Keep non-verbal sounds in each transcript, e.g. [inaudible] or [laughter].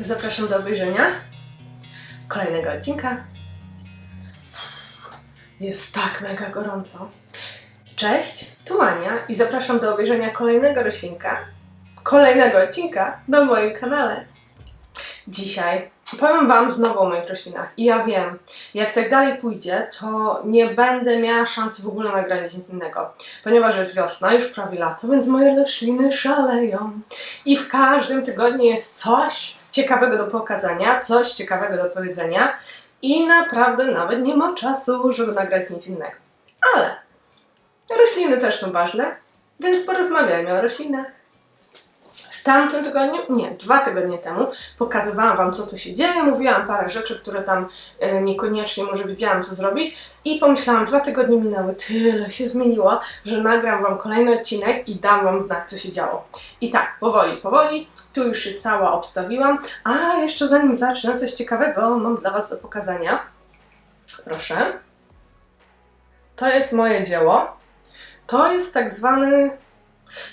Zapraszam do obejrzenia kolejnego odcinka. Jest tak mega gorąco. Cześć, tu Ania i zapraszam do obejrzenia kolejnego roślinka, kolejnego odcinka na moim kanale. Dzisiaj powiem Wam znowu o moich roślinach i ja wiem, jak tak dalej pójdzie, to nie będę miała szansy w ogóle nagrać nic innego, ponieważ jest wiosna, już prawie lato, więc moje rośliny szaleją i w każdym tygodniu jest coś ciekawego do pokazania, coś ciekawego do powiedzenia i naprawdę nawet nie mam czasu, żeby nagrać nic innego. Ale rośliny też są ważne, więc porozmawiajmy o roślinach. Tamtym tygodniu, nie, dwa tygodnie temu, pokazywałam Wam, co tu się dzieje, mówiłam parę rzeczy, które tam e, niekoniecznie może wiedziałam, co zrobić i pomyślałam, dwa tygodnie minęły, tyle się zmieniło, że nagram Wam kolejny odcinek i dam Wam znać, co się działo. I tak, powoli, powoli, tu już się cała obstawiłam, a jeszcze zanim zacznę, coś ciekawego mam dla Was do pokazania. Proszę. To jest moje dzieło. To jest tak zwany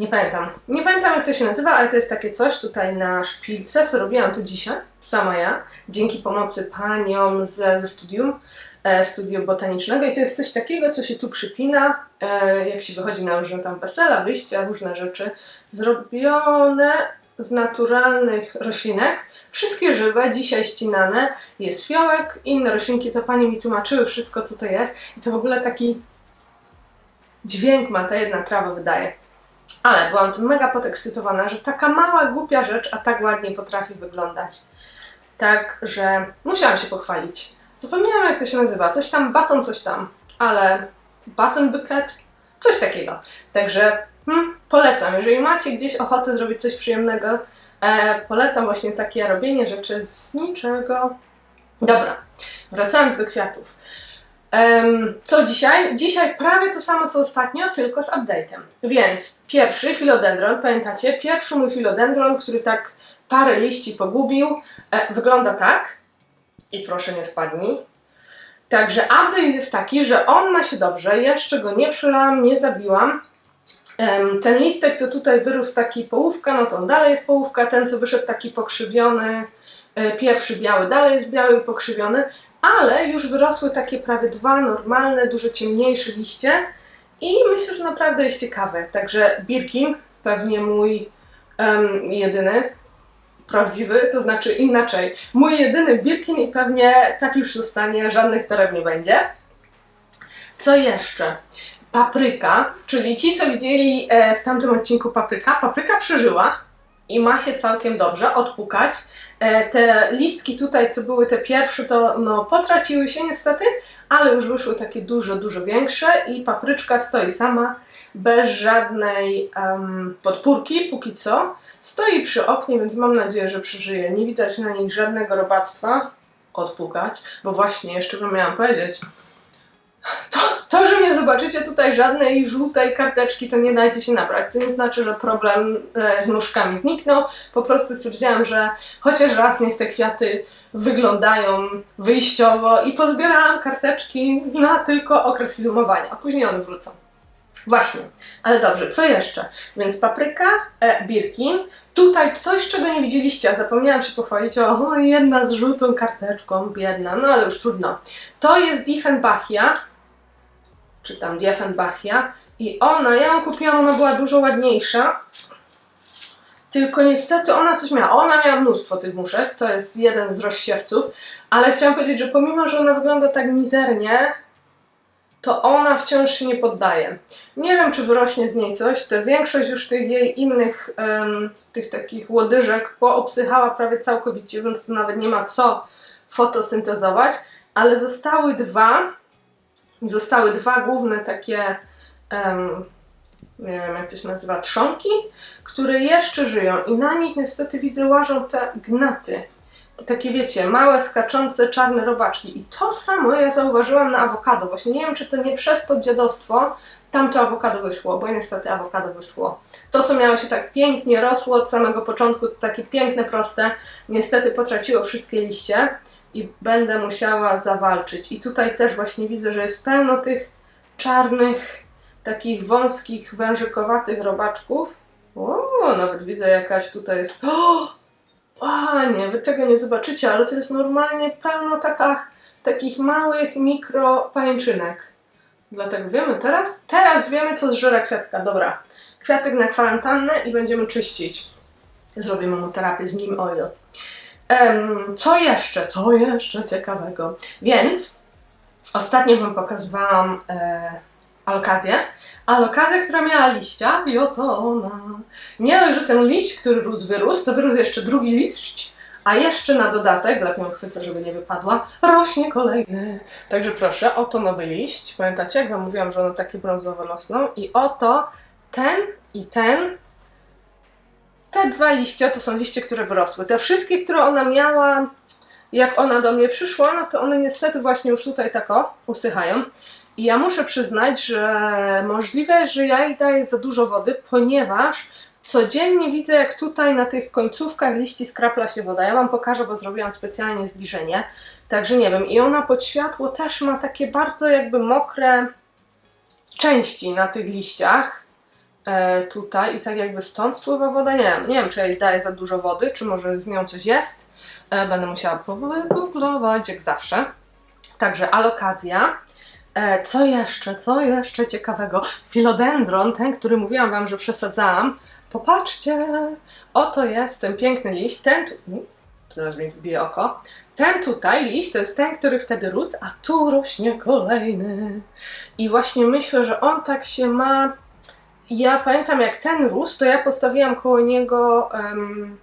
nie pamiętam. Nie pamiętam jak to się nazywa, ale to jest takie coś tutaj na szpilce, co robiłam tu dzisiaj, sama ja, dzięki pomocy paniom ze, ze studium, e, studium botanicznego i to jest coś takiego, co się tu przypina, e, jak się wychodzi na różne tam wesela, wyjścia, różne rzeczy zrobione z naturalnych roślinek, wszystkie żywe, dzisiaj ścinane, jest fiołek, inne roślinki, to pani mi tłumaczyły wszystko, co to jest i to w ogóle taki dźwięk ma ta jedna trawa wydaje. Ale byłam tym mega podekscytowana, że taka mała, głupia rzecz, a tak ładnie potrafi wyglądać. Także musiałam się pochwalić. Zapomniałam jak to się nazywa. Coś tam, baton, coś tam. Ale baton bucket? Coś takiego. Także hmm, polecam. Jeżeli macie gdzieś ochotę zrobić coś przyjemnego, e, polecam właśnie takie robienie rzeczy z niczego. Dobra, wracając do kwiatów. Co dzisiaj? Dzisiaj prawie to samo co ostatnio, tylko z update'em. Więc pierwszy filodendron, pamiętacie? Pierwszy mój filodendron, który tak parę liści pogubił, e, wygląda tak. I proszę nie spadnij. Także update jest taki, że on ma się dobrze, jeszcze go nie przylałam, nie zabiłam. Ten listek, co tutaj wyrósł taki połówka, no to on dalej jest połówka, ten co wyszedł taki pokrzywiony, e, pierwszy biały dalej jest biały pokrzywiony, ale już wyrosły takie prawie dwa normalne, dużo ciemniejsze liście i myślę, że naprawdę jest ciekawe. Także Birkin, pewnie mój em, jedyny, prawdziwy, to znaczy inaczej, mój jedyny Birkin i pewnie tak już zostanie, żadnych torew nie będzie. Co jeszcze? Papryka, czyli ci, co widzieli e, w tamtym odcinku papryka, papryka przeżyła i ma się całkiem dobrze odpukać. E, Te listki tutaj, co były te pierwsze, to no, potraciły się niestety, ale już wyszły takie dużo, dużo większe i papryczka stoi sama, bez żadnej em, podpórki, póki co. Stoi przy oknie, więc mam nadzieję, że przeżyje. Nie widać na niej żadnego robactwa odpukać, bo właśnie jeszcze bym miałam powiedzieć, to, to, że nie zobaczycie tutaj żadnej żółtej karteczki, to nie dajcie się nabrać. To nie znaczy, że problem e, z nóżkami zniknął. Po prostu stwierdziłam, że chociaż raz niech te kwiaty wyglądają wyjściowo i pozbierałam karteczki na tylko okres filmowania, a później one wrócą. Właśnie, ale dobrze, co jeszcze? Więc papryka, e, Birkin. Tutaj coś, czego nie widzieliście, a zapomniałam się pochwalić, o, jedna z żółtą karteczką, biedna, no ale już trudno. To jest Diefenbachia, czy tam Diefenbachia i ona, ja ją kupiłam, ona była dużo ładniejsza, tylko niestety ona coś miała, ona miała mnóstwo tych muszek, to jest jeden z rozsiewców, ale chciałam powiedzieć, że pomimo, że ona wygląda tak mizernie, to ona wciąż się nie poddaje. Nie wiem, czy wyrośnie z niej coś. To większość już tych jej innych, em, tych takich łodyżek poobsychała prawie całkowicie, więc to nawet nie ma co fotosyntezować, ale zostały dwa, zostały dwa główne takie, em, nie wiem jak to się nazywa, trzonki, które jeszcze żyją i na nich niestety widzę łażą te gnaty. Takie wiecie, małe, skaczące, czarne robaczki. I to samo ja zauważyłam na awokado. Właśnie nie wiem, czy to nie przez to dziadostwo tamto awokado wyszło, bo niestety awokado wyszło. To, co miało się tak pięknie rosło od samego początku, takie piękne, proste, niestety potraciło wszystkie liście i będę musiała zawalczyć. I tutaj też właśnie widzę, że jest pełno tych czarnych, takich wąskich, wężykowatych robaczków. O, nawet widzę jakaś tutaj jest. O! O nie, wy tego nie zobaczycie, ale to jest normalnie pełno takach, takich małych mikro pajęczynek. Dlatego wiemy teraz? Teraz wiemy, co zżera kwiatka. Dobra, kwiatek na kwarantannę i będziemy czyścić. Zrobimy mu terapię z nim oil. Em, co jeszcze? Co jeszcze ciekawego? Więc ostatnio Wam pokazywałam e, alokazję, która miała liścia i oto ona. Nie dość, że ten liść, który rósł, wyrósł, to wyrósł jeszcze drugi liść, a jeszcze na dodatek, lepiej ją chwycę, żeby nie wypadła, rośnie kolejny. Także proszę, oto nowy liść. Pamiętacie, jak Wam mówiłam, że one takie brązowe rosną? I oto ten i ten. Te dwa liście to są liście, które wyrosły. Te wszystkie, które ona miała, jak ona do mnie przyszła, no to one niestety właśnie już tutaj tak o, usychają. I ja muszę przyznać, że możliwe, że ja jej daję za dużo wody, ponieważ codziennie widzę, jak tutaj na tych końcówkach liści skrapla się woda. Ja Wam pokażę, bo zrobiłam specjalnie zbliżenie. Także nie wiem. I ona pod światło też ma takie bardzo jakby mokre części na tych liściach. E, tutaj i tak jakby stąd spływa woda. Nie wiem, nie wiem, czy ja jej daję za dużo wody, czy może z nią coś jest. E, będę musiała pogooglować, jak zawsze. Także alokazja. E, co jeszcze? Co jeszcze ciekawego? Filodendron, ten, który mówiłam Wam, że przesadzałam. Popatrzcie, oto jest ten piękny liść. Ten, zaraz mi wbije oko. Ten tutaj liść to jest ten, który wtedy rósł, a tu rośnie kolejny. I właśnie myślę, że on tak się ma. Ja pamiętam, jak ten rósł, to ja postawiłam koło niego em,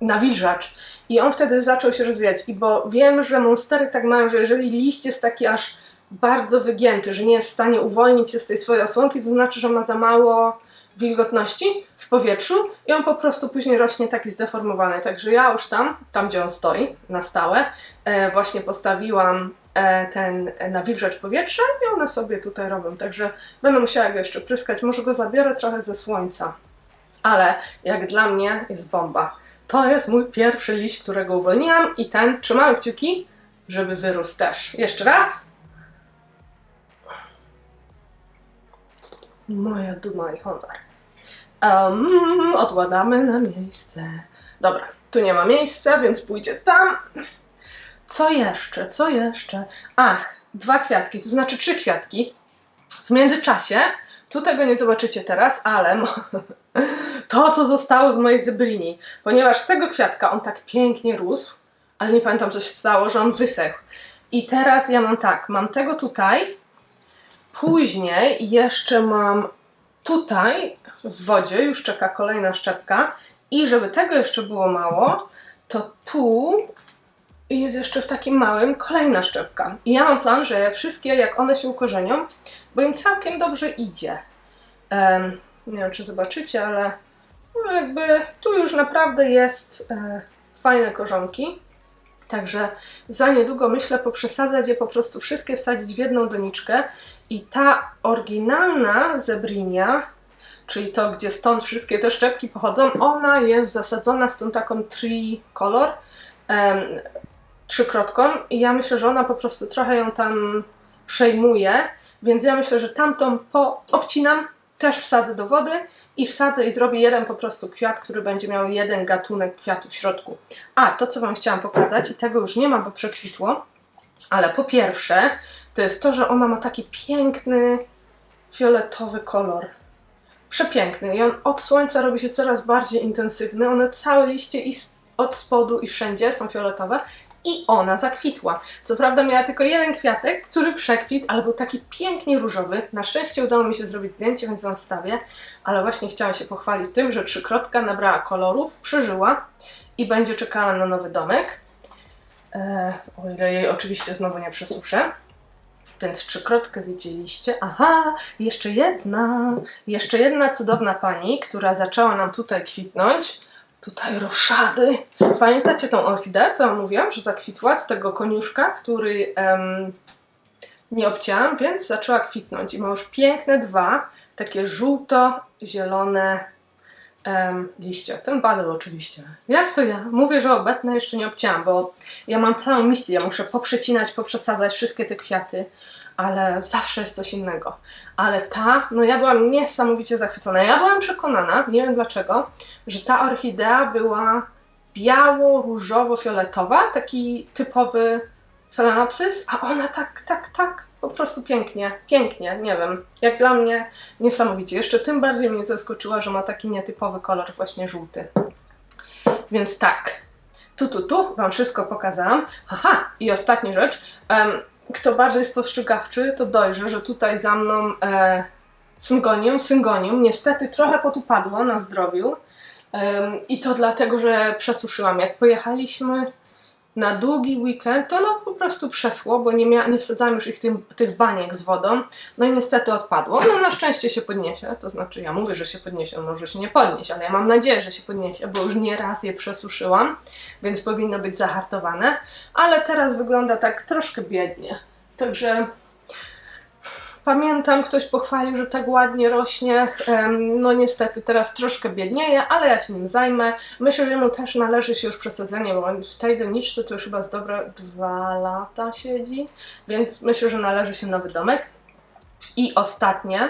nawilżacz. I on wtedy zaczął się rozwijać. I bo wiem, że monstery tak mają, że jeżeli liść jest taki aż bardzo wygięty, że nie jest w stanie uwolnić się z tej swojej osłonki, to znaczy, że ma za mało wilgotności w powietrzu i on po prostu później rośnie taki zdeformowany. Także ja już tam, tam gdzie on stoi, na stałe, e, właśnie postawiłam ten nawilżacz powietrza i one sobie tutaj robią. Także będę musiała go jeszcze pryskać. Może go zabiorę trochę ze słońca. Ale jak dla mnie jest bomba. To jest mój pierwszy liść, którego uwolniłam i ten, trzymamy kciuki, żeby wyrósł też. Jeszcze raz. Moja duma i honor. Um, odładamy na miejsce. Dobra, tu nie ma miejsca, więc pójdzie tam. Co jeszcze? Co jeszcze? Ach, dwa kwiatki, to znaczy trzy kwiatki. W międzyczasie, tu tego nie zobaczycie teraz, ale [laughs] to, co zostało z mojej zybrini, ponieważ z tego kwiatka on tak pięknie rósł, ale nie pamiętam, co się stało, że on wysechł. I teraz ja mam tak, mam tego tutaj, później jeszcze mam tutaj w wodzie, już czeka kolejna szczepka i żeby tego jeszcze było mało, to tu jest jeszcze w takim małym kolejna szczepka. I ja mam plan, że wszystkie, jak one się ukorzenią, bo im całkiem dobrze idzie. Em, nie wiem, czy zobaczycie, ale no jakby tu już naprawdę jest e, fajne korzonki. Także za niedługo myślę poprzesadzać je po prostu wszystkie wsadzić w jedną doniczkę i ta oryginalna zebrinia, czyli to, gdzie stąd wszystkie te szczepki pochodzą, ona jest zasadzona z tą taką tricolor, em, trzykrotką i ja myślę, że ona po prostu trochę ją tam przejmuje, więc ja myślę, że tamtą poobcinam, też wsadzę do wody i wsadzę i zrobię jeden po prostu kwiat, który będzie miał jeden gatunek kwiatu w środku. A, to co Wam chciałam pokazać i tego już nie ma, bo przekwitło, ale po pierwsze to jest to, że ona ma taki piękny fioletowy kolor. Przepiękny i on od słońca robi się coraz bardziej intensywny. One całe liście i od spodu i wszędzie są fioletowe i ona zakwitła. Co prawda miała tylko jeden kwiatek, który przekwitł, ale był taki pięknie różowy. Na szczęście udało mi się zrobić zdjęcie, więc wam wstawię, ale właśnie chciałam się pochwalić tym, że trzykrotka nabrała kolorów, przeżyła i będzie czekała na nowy domek. E, o ile jej oczywiście znowu nie przesuszę. Więc trzykrotkę widzieliście. Aha, jeszcze jedna, jeszcze jedna cudowna pani, która zaczęła nam tutaj kwitnąć. Tutaj roszady. Pamiętacie tą orchideę, co wam mówiłam, że zakwitła z tego koniuszka, który em, nie obcięłam, więc zaczęła kwitnąć. I ma już piękne dwa, takie żółto-zielone em, liście. Ten badyl oczywiście. Jak to ja? Mówię, że obecne jeszcze nie obcięłam, bo ja mam całą misję. Ja muszę poprzecinać, poprzesadzać wszystkie te kwiaty, ale zawsze jest coś innego. Ale ta, no ja byłam niesamowicie zachwycona. Ja byłam przekonana, nie wiem dlaczego, że ta orchidea była biało-różowo-fioletowa, taki typowy Phalaenopsis, a ona tak, tak, tak, po prostu pięknie, pięknie, nie wiem, jak dla mnie niesamowicie. Jeszcze tym bardziej mnie zaskoczyła, że ma taki nietypowy kolor, właśnie żółty. Więc tak, tu, tu, tu Wam wszystko pokazałam. Aha, i ostatnia rzecz. Em, kto bardziej spostrzegawczy, to dojrzy, że tutaj za mną e, syngonium, syngonium niestety trochę potupadło na zdrowiu. Em, I to dlatego, że przesuszyłam. Jak pojechaliśmy na długi weekend, to no po prostu przeschło, bo nie, mia- nie wsadzałam już ich tym, tych baniek z wodą. No i niestety odpadło. No na szczęście się podniesie, to znaczy ja mówię, że się podniesie, może się nie podnieść, ale ja mam nadzieję, że się podniesie, bo już nie raz je przesuszyłam, więc powinno być zahartowane. Ale teraz wygląda tak troszkę biednie. Także Pamiętam, ktoś pochwalił, że tak ładnie rośnie. No niestety teraz troszkę biednieje, ale ja się nim zajmę. Myślę, że mu też należy się już przesadzenie, bo on w tej doniczce to już chyba z dobre dwa lata siedzi, więc myślę, że należy się nowy domek. I ostatnie,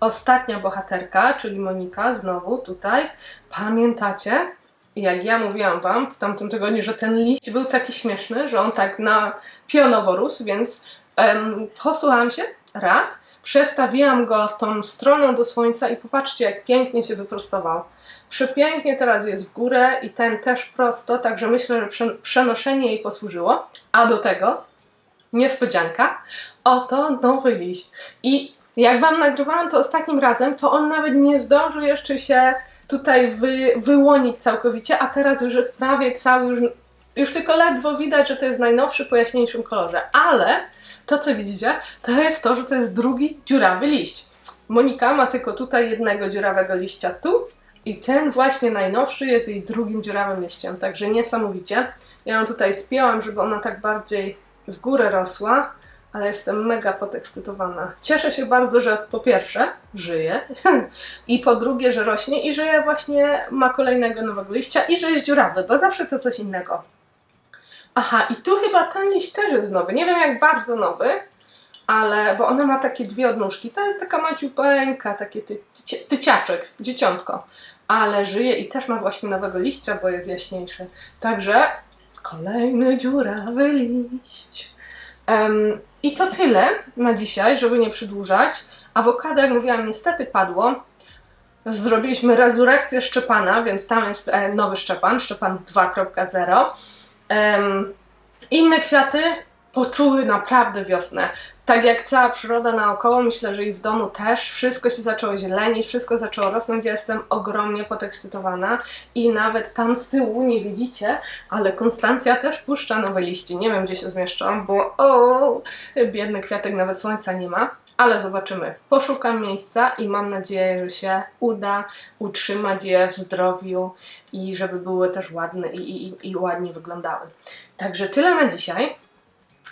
ostatnia bohaterka, czyli Monika, znowu tutaj. Pamiętacie, jak ja mówiłam Wam w tamtym tygodniu, że ten liść był taki śmieszny, że on tak na pionowo rósł, więc em, posłuchałam się rad, przestawiłam go tą stroną do słońca i popatrzcie, jak pięknie się wyprostował. Przepięknie teraz jest w górę i ten też prosto, także myślę, że prze- przenoszenie jej posłużyło. A do tego niespodzianka, oto nowy liść. I jak Wam nagrywałam to ostatnim razem, to on nawet nie zdążył jeszcze się tutaj wy, wyłonić całkowicie, a teraz już jest prawie cały, już, już tylko ledwo widać, że to jest najnowszy po jaśniejszym kolorze. Ale to, co widzicie, to jest to, że to jest drugi dziurawy liść. Monika ma tylko tutaj jednego dziurawego liścia tu i ten właśnie najnowszy jest jej drugim dziurawym liściem, także niesamowicie. Ja ją tutaj spięłam, żeby ona tak bardziej w górę rosła, ale jestem mega podekscytowana. Cieszę się bardzo, że po pierwsze żyje [laughs] i po drugie, że rośnie i że właśnie ma kolejnego nowego liścia i że jest dziurawy, bo zawsze to coś innego. Aha, i tu chyba ten liść też jest nowy. Nie wiem jak bardzo nowy, ale bo ona ma takie dwie odnóżki. To jest taka maciupeńka, takie ty, ty, tyciaczek, dzieciątko. Ale żyje i też ma właśnie nowego liścia, bo jest jaśniejszy. Także kolejny dziurawy liść. Em, I to tyle na dzisiaj, żeby nie przedłużać. Awokado, jak mówiłam, niestety padło. Zrobiliśmy rezurekcję Szczepana, więc tam jest e, nowy Szczepan, Szczepan 2.0. Em, inne kwiaty poczuły naprawdę wiosnę. Tak jak cała przyroda naokoło, myślę, że i w domu też wszystko się zaczęło zielenić, wszystko zaczęło rosnąć. Ja jestem ogromnie podekscytowana i nawet tam z tyłu nie widzicie, ale Konstancja też puszcza nowe liści. Nie wiem, gdzie się zmieszczą, bo o, biedny kwiatek nawet słońca nie ma. Ale zobaczymy. Poszukam miejsca i mam nadzieję, że się uda utrzymać je w zdrowiu i żeby były też ładne i, i, i ładnie wyglądały. Także tyle na dzisiaj.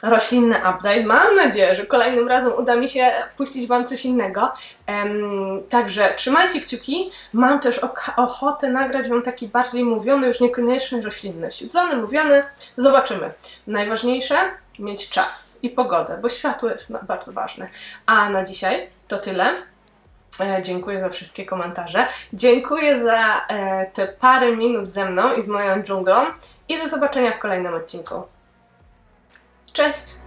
Roślinny update. Mam nadzieję, że kolejnym razem uda mi się puścić Wam coś innego. Em, także trzymajcie kciuki. Mam też ochotę nagrać Wam taki bardziej mówiony, już niekoniecznie roślinny. Siedzony, mówiony. Zobaczymy. Najważniejsze mieć czas i pogodę, bo światło jest bardzo ważne. A na dzisiaj to tyle. E, Dziękuję za wszystkie komentarze. Dziękuję za e, te parę minut ze mną i z moją dżunglą. I do zobaczenia w kolejnym odcinku. Cześć!